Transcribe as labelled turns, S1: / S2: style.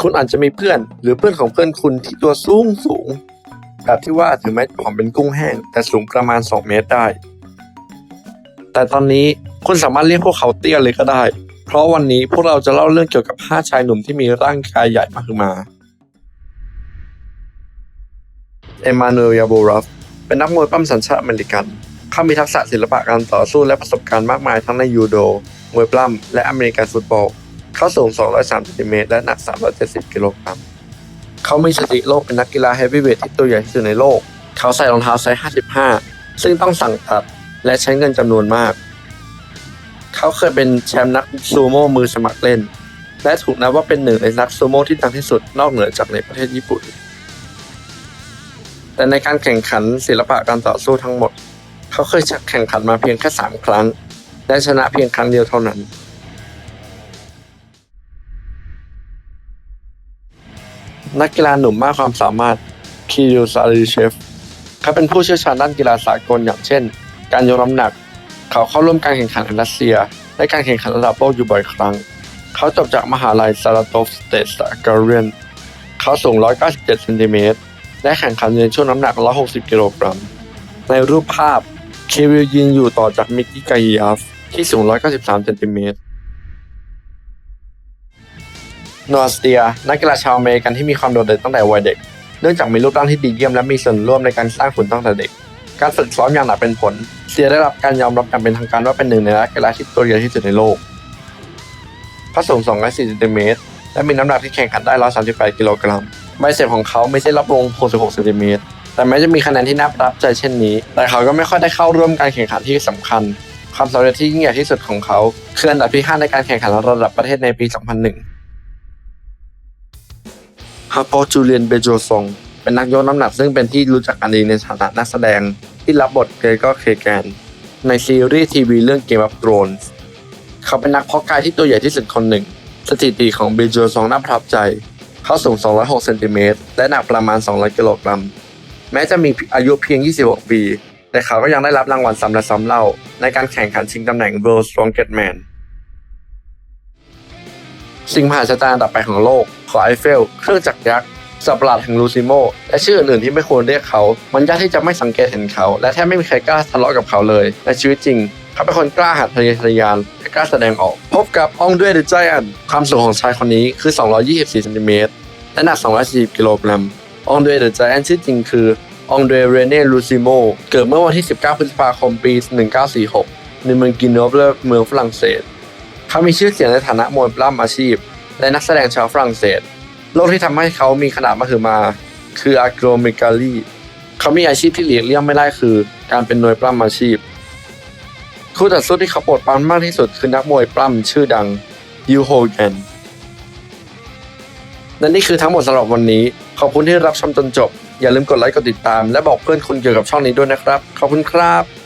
S1: คุณอาจจะมีเพื่อน หรือเพื่อนของเพื่อนคุณที่ตัวสูงสูง แบบที่ว่าถึงแม้ผอมเป็นกุ้งแห้ง แต่สูงประมาณ 2 เมตรได้ แต่ตอนนี้คุณสามารถเรียกพวกเขาเตี้ยเลยก็ได้ เพราะวันนี้พวกเราจะเล่าเรื่องเกี่ยวกับ 5 ชายหนุ่มที่มีร่างกายใหญ่มากขึ้นมาเอมานูเอลยาโบรอฟเป็นนักมวยปั้มสัญชาติอเมริกันเขามีทักษะศิลปะการต่อสู้และประสบการณ์มากมายทั้งในยูโด มวยปล้ำ และอเมริกันฟุตบอล เขาสูง 203ซนติเมตรและหนัก 370 กิโลกรัม เขามีสถิติโลกเป็นนักกีฬาเฮฟวีเวทที่ตัวใหญ่ที่สุดในโลก เขาใส่รองเท้าไซส์ 55 ซึ่งต้องสั่งตัดและใช้เงินจำนวนมาก เขาเคยเป็นแชมป์นักซูโม่มือสมัครเล่น และถูกนับว่าเป็นหนึ่งในนักซูโม่ที่ดังที่สุดนอกเหนือจากในประเทศญี่ปุ่น แต่ในการแข่งขันศิลปะการต่อสู้ทั้งหมด เขาเคยแข่งขันมาเพียงแค่ 3 ครั้ง และชนะเพียงครั้งเดียวเท่านั้น นักกีฬาหนุ่มมากความสามารถคิริวซาลิเชฟเขาเป็นผู้เชี่ยวชาญด้านกีฬาสากลอย่างเช่น การยกน้ำหนัก เขาเข้าร่วมการแข่งขันในรัสเซีย และการแข่งขันระดับโลกอยู่บ่อยครั้ง เขาจบจากมหาลัยซาราโตฟสเตสการเรียนเขาสูง 197เซนติเมตรและแข่งขันในช่วงน้ำหนัก 160 กิโลกรัม ในรูปภาพเควิลยืนอยู่ต่อจากมิกกี้กายาฟที่สูง 193เซนติเมตร นอาสเตีย นักกีฬาชาวอเมริกันที่มีความโดดเด่นตั้งแต่วัยเด็ก เนื่องจากมีรูปร่างที่ดีเยี่ยมและมีส่วนร่วมในการสร้างหุ่นตั้งแต่เด็ก การฝึกซ้อมอย่างหนักเป็นผลเซียได้รับการยอมรับอย่างเป็นทางการว่าเป็นหนึ่งในนักกีฬาที่ตัวใหญ่ที่สุดในโลกเขาสูง2 4เซนติเมตร และมีน้ำหนักที่แข่งขันได้ 138 กิโลกรัม ใบเสร็จของเขาไม่ใช่รับวง66เซนติเมตร แต่แม้จะมีคะแนนที่น่าประทับใจเช่นนี้ แต่เขาก็ไม่ค่อยได้เข้าร่วมการแข่งขันที่สำคัญ ความสำเร็จที่ยิ่งใหญ่ที่สุดของเขาคืออันดับที่ 5 ในการแข่งขันระดับประเทศในปี 2001 ฮาโปจูเลียนเบโจซงเป็นนักยกน้ำหนักซึ่งเป็นที่รู้จักกันดีในฐานะนักแสดงที่รับบทเกรก็เคแกนในซีรีส์ทีวีเรื่อง Game of Thrones เขาเป็นนักเพาะกายที่ตัวใหญ่ที่สุดคนหนึ่ง สถิติของเบโจซองน่าประทับใจ เขาสูง 206เซนติเมตรและหนักประมาณ 200 กิโลกรัม แม้จะมีอายุเพียง 26 ปี แต่เขาก็ยังได้รับรางวัลซ้ำและซ้ำเล่า ในการแข่งขันชิงตำแหน่ง World Strongest Man สิ่งมหัศจรรย์อันดับไปของโลกขอไอเฟล เครื่องจักรยักษ์สัตว์ปหลาดแห่งลูซิโมและชื่ออื่นๆที่ไม่ควรเรียกเขา มันยากที่จะไม่สังเกตเห็นเขา และแทบไม่มีใครกล้าทะเลาะกับเขาเลย ในชีวิตจริง เขาเป็นคนกล้าหัดทะเยอทะยานและกล้าแสดงออก พบกับองด้วยเดอะไจแอนความสูงของชายคนนี้คือ 224เซนติเมตรและหนัก 240กิโลกรัมองด้วยเดอะไจแอนชื่อจริงคือองด้วยเรเน่ลูซิโมเกิดเมื่อวันที่ 19 พฤษภาคมปี 1946 ในเมืองกินโนเบลเมืองฝรั่งเศส เขามีชื่อเสียงในฐานะมวยปล้ำอาชีพ และนักแสดงชาวฝรั่งเศส โรคที่ทำให้เขามีขนาดมหึมา คืออะโกรเมกาลีเขามีอาชีพที่หลีกเลี่ยงไม่ได้คือ การเป็นมวยปล้ำอาชีพ คู่ต่อสู้ที่เขาปรดปานมากที่สุดคือนักมวยปล้ำชื่อดังยูโฮแกนและนี่คือทั้งหมดสำหรับวันนี้ ขอบคุณที่รับชมจนจบ อย่าลืมกดไลค์กดติดตาม และบอกเพื่อนคุณเกี่ยวกับช่องนี้ด้วยนะครับ ขอบคุณครับ